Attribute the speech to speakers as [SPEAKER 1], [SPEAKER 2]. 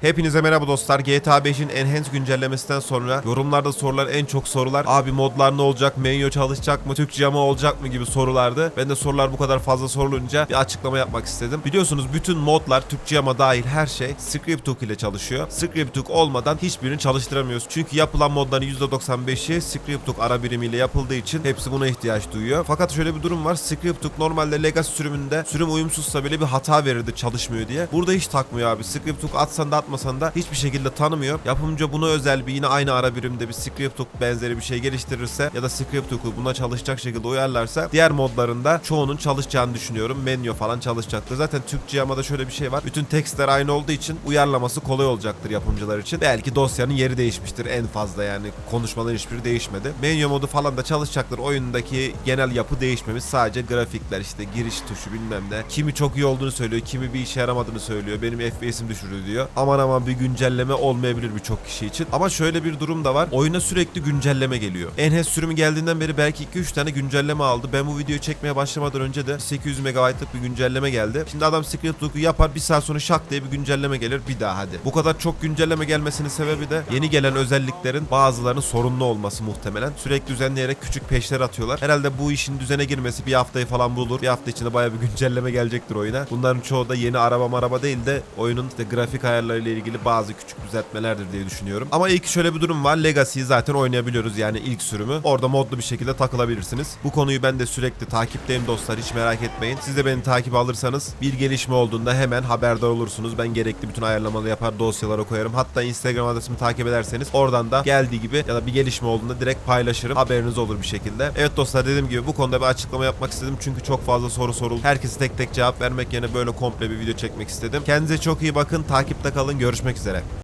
[SPEAKER 1] Hepinize merhaba dostlar. GTA 5'in Enhanced güncellemesinden sonra yorumlarda sorular en çok sorular. Abi modlar ne olacak? Menyo çalışacak mı? Türkçe yama olacak mı gibi sorulardı. Ben de sorular bu kadar fazla sorulunca bir açıklama yapmak istedim. Biliyorsunuz bütün modlar Türkçe yama dahil her şey Scripthook ile çalışıyor. Scripthook olmadan hiçbirini çalıştıramıyoruz. Çünkü yapılan modların %95'i Scripthook ara birimiyle yapıldığı için hepsi buna ihtiyaç duyuyor. Fakat şöyle bir durum var. Scripthook normalde Legacy sürümünde sürüm uyumsuzsa bile bir hata verirdi çalışmıyor diye. Burada hiç takmıyor abi. Scripthook atsan da atmasan da hiçbir şekilde tanımıyor. Yapımcı buna özel bir yine aynı ara birimde bir Scripthook benzeri bir şey geliştirirse ya da Scripthook'u buna çalışacak şekilde uyarlarsa diğer modlarında çoğunun çalışacağını düşünüyorum. Menyo falan çalışacaktır. Zaten Türkçe yamada şöyle bir şey var. Bütün tekstler aynı olduğu için uyarlaması kolay olacaktır yapımcılar için. Belki dosyanın yeri değişmiştir en fazla yani konuşmaların hiçbiri değişmedi. Menyo modu falan da çalışacaktır. Oyundaki genel yapı değişmemiş. Sadece grafikler işte giriş tuşu bilmem ne. Kimi çok iyi olduğunu söylüyor. Kimi bir işe yaramadığını söylüyor. Benim FPS'im düşürdü diyor. Aman aman bir güncelleme olmayabilir birçok kişi için. Ama şöyle bir durum da var. Oyuna sürekli güncelleme geliyor. Enhanced sürümü geldiğinden beri belki 2-3 tane güncelleme aldı. Ben bu videoyu çekmeye başlamadan önce de 800 MB'lık bir güncelleme geldi. Şimdi adam Scripthook'u yapar bir saat sonra şak diye bir güncelleme gelir bir daha hadi. Bu kadar çok güncelleme gelmesinin sebebi de yeni gelen özelliklerin bazılarının sorunlu olması muhtemelen. Sürekli düzenleyerek küçük peşler atıyorlar. Herhalde bu işin düzene girmesi bir haftayı falan bulur. Bir hafta içinde bayağı bir güncelleme gelecektir oyuna. Bunların çoğu da yeni araba maraba değil de oyunun işte grafik ayarlarıyla ilgili bazı küçük düzeltmelerdir diye düşünüyorum. Ama ilk şöyle bir durum var. Legacy'yi zaten oynayabiliyoruz yani ilk sürümü. Orada modlu bir şekilde takılabilirsiniz. Bu konuyu ben de sürekli takipteyim dostlar hiç merak etmeyin. Siz de beni takip alırsanız bir gelişme olduğunda hemen haberdar olursunuz. Ben gerekli bütün ayarlamaları yapar dosyalara koyarım. Hatta Instagram adresimi takip ederseniz oradan da geldiği gibi ya da bir gelişme olduğunda direkt paylaşırım. Haberiniz olur bir şekilde. Evet dostlar dediğim gibi bu konuda bir açıklama yapmak istedim. Çünkü çok fazla soru soruldu. Herkese tek tek cevap vermek yerine böyle komple bir video çekmek istedim. Kendinize çok iyi bakın. Takipte kalın. Görüşmek üzere.